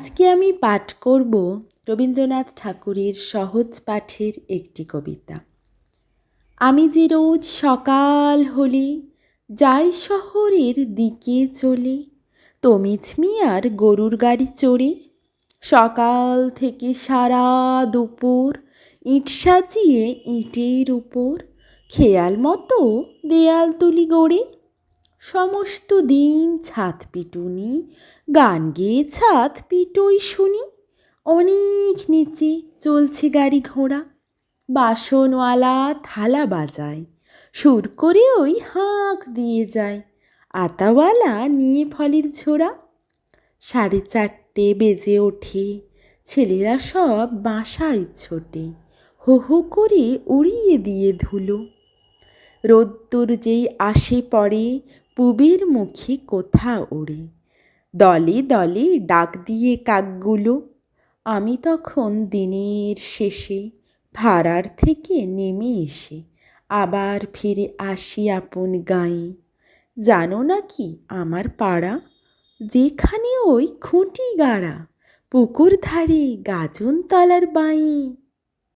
আজকে আমি পাঠ করব রবীন্দ্রনাথ ঠাকুরের সহজ পাঠের একটি কবিতা। আমি যে রোজ সকাল হলে যাই শহরের দিকে চলে তমিজ মিয়ার গরুর গাড়ি চড়ে, সকাল থেকে সারা দুপুর ইট সাজিয়ে ইটের উপর, খেয়াল মতো দেয়াল তুলি গড়ে সমস্ত দিন ছাদ পিটুনি, গান গেয়ে ছাদ পিটোই শুনি। অনেক নিচে চলছে গাড়ি ঘোড়া। বাসনওয়ালা থালা বাজায়, সুর করে ওই হাঁক দিয়ে যায়। আতাওয়ালা নিয়ে ফলের ঝোড়া। সাড়ে চারটে বেজে ওঠে, ছেলেরা সব বাসায় ছোটে। হো হো করে উড়িয়ে দিয়ে ধুলো। রোদ্দুর যেই আসে পড়ে পুবের মুখে কোথা ওড়ে। দলে দলে ডাক দিয়ে কাকগুলো, আমি তখন দিনের শেষে ভাড়ার থেকে নেমে এসে আবার ফিরে আসি আপন গাঁয়ে। জানো নাকি আমার পাড়া? যেখানে ওই খুঁটি গাড়া, পুকুর ধারে গাজন তলার বাঁয়ে।